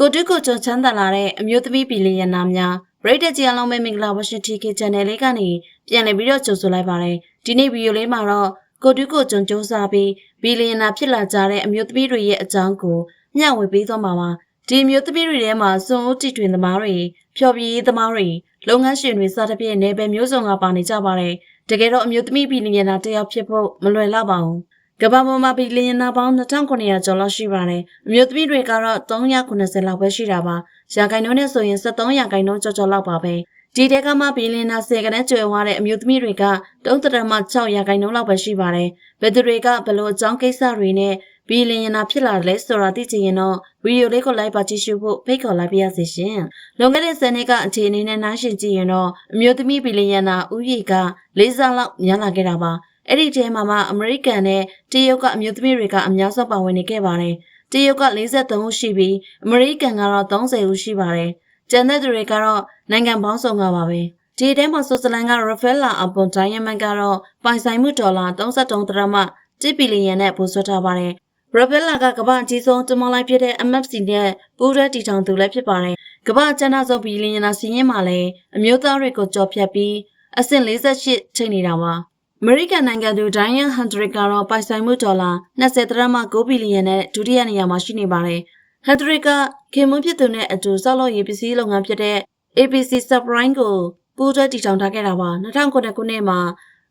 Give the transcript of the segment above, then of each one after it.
ကိုတုကိုကျော်ချမ်းသာလာတဲ့အမျိုးသမီးဘီလီယံနာများရိတ်တက်ကြီးအလုံးမဲ့မင်္ဂလာဝရှင် TK Channel လေးကနေပြန်လည်ပြီးတော့ကြိုဆိုလိုက်ပါတယ်ဒီနေ့ဗီဒီယိုလေးမှာတော့ကိုတုကိုကျော်စူးစမ်းပြီးဘီလီယံနာဖြစ်လာကြတဲ့အမျိုးသမီးတွေရဲ့အကြောင်းကိုမျှဝေပေးသွားမှာပါဒီအမျိုးသမီးတွေထဲမှာစွန်ဦးတီတွင်သမားတွေဖျော်ဖြေရေးသမားတွေလုပ်ငန်းရှင်တွေစသဖြင့်နယ်ပယ်မျိုးစုံကပါနေကြပါတယ်တကယ်တော့အမျိုးသမီးဘီလီယံနာတစ်ယောက်ဖြစ်ဖို့မလွယ်လောက်ပါဘူး ကမ္ဘာပေါ်မှာဘီလီယံနာပေါင်း2900ကျော်လောက်ရှိပါတယ်။အမျိုးသမီးတွေကတော့390လောက်ပဲရှိတာပါ။ရာခိုင်နှုန်းနဲ့ဆိုရင်73ရာခိုင်နှုန်းကျော်ကျော်လောက်ပါပဲ။ဒီတဲကမှဘီလီယံနာ10ကနန်းကျွယ်ဝတဲ့အမျိုးသမီးတွေက3.6ရာခိုင်နှုန်းလောက်ပဲရှိပါတယ်။ဘယ်သူတွေကဘလို့အကြောင်းကိစ္စတွေနဲ့ဘီလီယံနာဖြစ်လာတယ်လဲဆိုတာသိချင်ရင်တော့ဗီဒီယိုလေးကိုလိုက်ပါကြည့်ရှုဖို့ဖိတ်ခေါ်လိုက်ပါရစေရှင်။လွန်ခဲ့တဲ့10နှစ်ကအခြေအနေနဲ့နှိုင်းယှဉ်ကြည့်ရင်တော့အမျိုးသမီးဘီလီယံနာဥယျာဉ်က၄ဆလောက်များလာခဲ့တာပါ။ အဲ့ဒီထဲမှာမှအမေရိကန်နဲ့တရုတ်ကအမျိုးသမီးတွေကအများဆုံးပါဝင်နေခဲ့ပါတယ်။တရုတ်က43ဦးရှိပြီးအမေရိကန်ကတော့30ဦးရှိပါတယ်။ကျန်တဲ့သူတွေကတော့နိုင်ငံပေါင်းစုံကပါပဲ။ဒီထဲမှာဆွစ်ဇာလန်က Rafaela Upon Diamond ကတော့ပိုင်ဆိုင်မှုဒေါ်လာ33သန်းမှ1ဘီလီယံနဲ့ပို့ဆွတ်ထားပါတယ်။ Rafaela ကကမ္ဘာအကြီးဆုံးတမန်လိုက်ဖြစ်တဲ့ MFC နဲ့ပူးရဲတီထောင်သူလည်းဖြစ်ပါတယ်။ကမ္ဘာကျန်းမာဆုံးဘီလီယံနာစီးရင်မှာလည်းအမျိုးသားတွေကိုကြော်ဖြတ်ပြီးအဆင့်48ချိန်နေတာပါ။ အမေရိကန်နိုင်ငံသူဒိုင်းယန်ဟန်ဒရစ်ကတော့ပိုင်ဆိုင်မှုဒေါ်လာ20သန်းမှ9ဘီလီယံနဲ့ဒုတိယနေရာမှာရှိနေပါတယ်။ဟန်ဒရစ်ကခင်မွန်းဖြစ်သူနဲ့အတူစောက်လို့ရေးပစ္စည်းလုပ်ငန်းဖြစ်တဲ့ ABC Subprime ကိုပူးတွဲတည်ထောင်ထားခဲ့တာပါ2009ခုနှစ်မှာ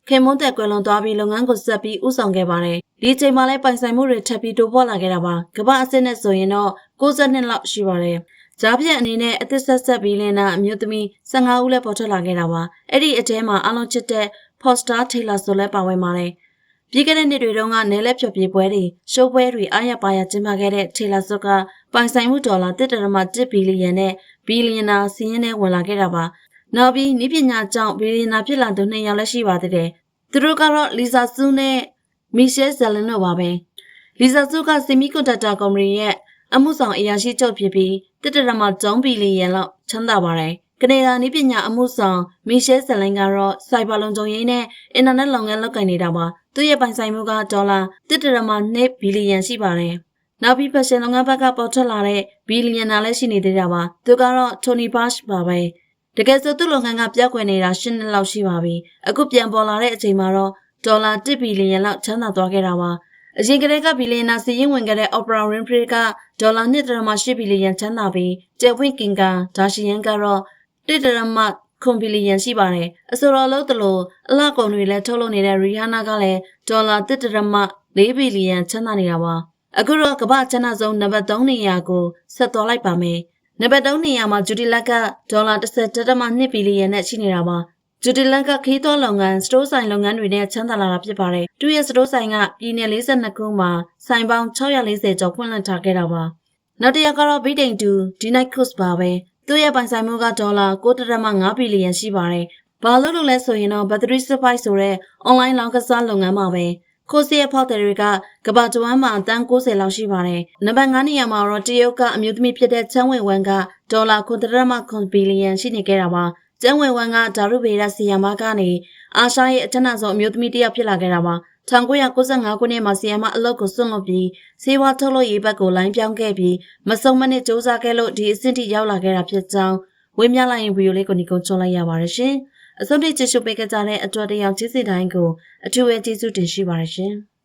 ခင်မွန်းတက်ကွယ်လွန်သွားပြီးလုပ်ငန်းကိုဆက်ပြီးဦးဆောင်ခဲ့ပါတယ်။ဒီချိန်မှာလည်းပိုင်ဆိုင်မှုတွေထပ်ပြီးတိုးပွားလာခဲ့တာပါ။ကမ္ဘာအဆင့်နဲ့ဆိုရင်တော့62လောက်ရှိပါတယ်။ဂျားပြက်အနေနဲ့အသစ်ဆက်ဆက်ပြီးလင်းနာအမျိုးသမီး15ဦးလည်းပေါ်ထွက်လာခဲ့တာပါ။အဲ့ဒီအထဲမှာအလုံးချစ်တဲ့ Foster Taylor ဆိုလည်းပါဝင်ပါတယ်။ပြီးခဲ့တဲ့နှစ်တွေတုန်းကနယ်လက်ဖြော်ပြေပွဲတွေရှိုးပွဲတွေအားရပါရကျင်းပခဲ့တဲ့ Taylor Swift ကပိုင်ဆိုင်မှုဒေါ်လာ1.1ဘီလီယံနဲ့ဘီလီယံနာစီးရင်နဲ့ဝင်လာခဲ့တာပါ။နောက်ပြီးဤပညာကြောင့်ဘီလီယံနာဖြစ်လာသူနှစ်ယောက်လည်းရှိပါသေးတယ်။သူတို့ကတော့ Lisa Su နဲ့ Michelle Zelen တို့ပါပဲ။ Lisa Su က Semiconductor Company ရဲ့အမှုဆောင်အရာရှိချုပ်ဖြစ်ပြီး1.3ဘီလီယံလောက်ချမ်းသာပါတယ်။ ကနေဒါနည်းပညာအမှုဆောင်မီရှဲဆလန်ကတော့စိုက်ဘာလုံခြုံရေးနဲ့အင်တာနက်လုပ်ငန်းလုပ်ကိုင်နေတာပါသူရဲ့ပိုင်ဆိုင်မှုကဒေါ်လာ1.2ဘီလီယံရှိပါတယ်နောက်ပြီးဖက်ရှင်လုပ်ငန်းဘက်ကပေါ်ထွက်လာတဲ့ဘီလီယံနာလည်းရှိနေသေးတာပါသူကတော့တိုနီဘတ်ရှ်ပါပဲတကယ်ဆိုသူ့လုပ်ငန်းကပြောက်ကွယ်နေတာ၈နှစ်လောက်ရှိပါပြီအခုပြန်ပေါ်လာတဲ့အချိန်မှာတော့ဒေါ်လာ1ဘီလီယံလောက်ချမ်းသာသွားခဲ့တာပါအရင်ကတည်းကဘီလီယံနာစီရင်ဝင်ခဲ့တဲ့ Oprah Winfrey ကဒေါ်လာ1.8ဘီလီယံချမ်းသာပြီးကျယ်ဝင့်ကင်ကဒါရှီယန်ကတော့ 1.8ခွန်ဘီလီယံရှိပါတယ်။အဆိုတော်လို့တလို့အလှကုန်တွေလည်းထုတ်လုပ်နေတဲ့ရီဟာနာကလည်းဒေါ်လာ1.4ဘီလီယံချမ်းသာနေတာပါ။အခုတော့ကမ္ဘာချမ်းသာဆုံးနံပါတ်3နေရာကိုဆက်သွားလိုက်ပါမယ်။နံပါတ်3နေရာမှာဂျူဒီလက်ကဒေါ်လာ10.2ဘီလီယံနဲ့ရှိနေတာပါ။ဂျူဒီလက်ကခီးသွွားလုပ်ငန်းစတိုးဆိုင်လုပ်ငန်းတွေနဲ့ချမ်းသာလာတာဖြစ်ပါတယ်။သူရဲ့စတိုးဆိုင်ကပြည်နယ်42ခုမှာဆိုင်ပေါင်း640ကျော်ဖွင့်လှစ်ထားခဲ့တာပါ။နောက်တစ်ယောက်ကတော့ဗိတိန်တူဒီနိုက်ကုစ်ပါပဲ။ သူ့ရဲ့ပိုင်ဆိုင်မှုကဒေါ်လာ9.5ဘီလီယံရှိပါတယ်။ဘာလို့လို့လဲဆိုရင်တော့ battery supply ဆိုတဲ့ online လောင်းကစားလုပ်ငန်းမှာပဲခိုးစီရဲ့ဖောက်တယ်တွေကကဘာတဝမ်းမှာအတန်း90လောက်ရှိပါတယ်။နံပါတ်9နေရာမှာတော့တရုတ်ကအမျိုးသမီးဖြစ်တဲ့ချမ်းဝေဝမ်ကဒေါ်လာ9.9ဘီလီယံရှိနေခဲ့တာပါ။ကျန်းဝေဝမ်ကဒါရုဗေဒစီယာမကနေအာရှရဲ့အထက်နှံဆုံးအမျိုးသမီးတစ်ယောက်ဖြစ်လာခဲ့တာပါ 1995ခုနှစ်မှာဆီယမ်မအလုပ်ကိုစွန့်လွတ်ပြီးစေဝါထုတ်လုပ်ရေးဘက်ကိုလိုင်းပြောင်းခဲ့ပြီးမစုံမနစ်စ조사ခဲ့လို့ဒီအဆင့်ထိရောက်လာခဲ့တာဖြစ်ကြောင်းဝင်းမြလိုက်ရင်ဗီဒီယိုလေးကိုညီကုန်းချွန်လိုက်ရပါတယ်ရှင်။အဆုံးထိကြည့်ရှုပေးကြတဲ့အတွက်တရားကျေးဇူးတိုင်းကိုအထူးပဲကျေးဇူးတင်ရှိပါတယ်ရှင်။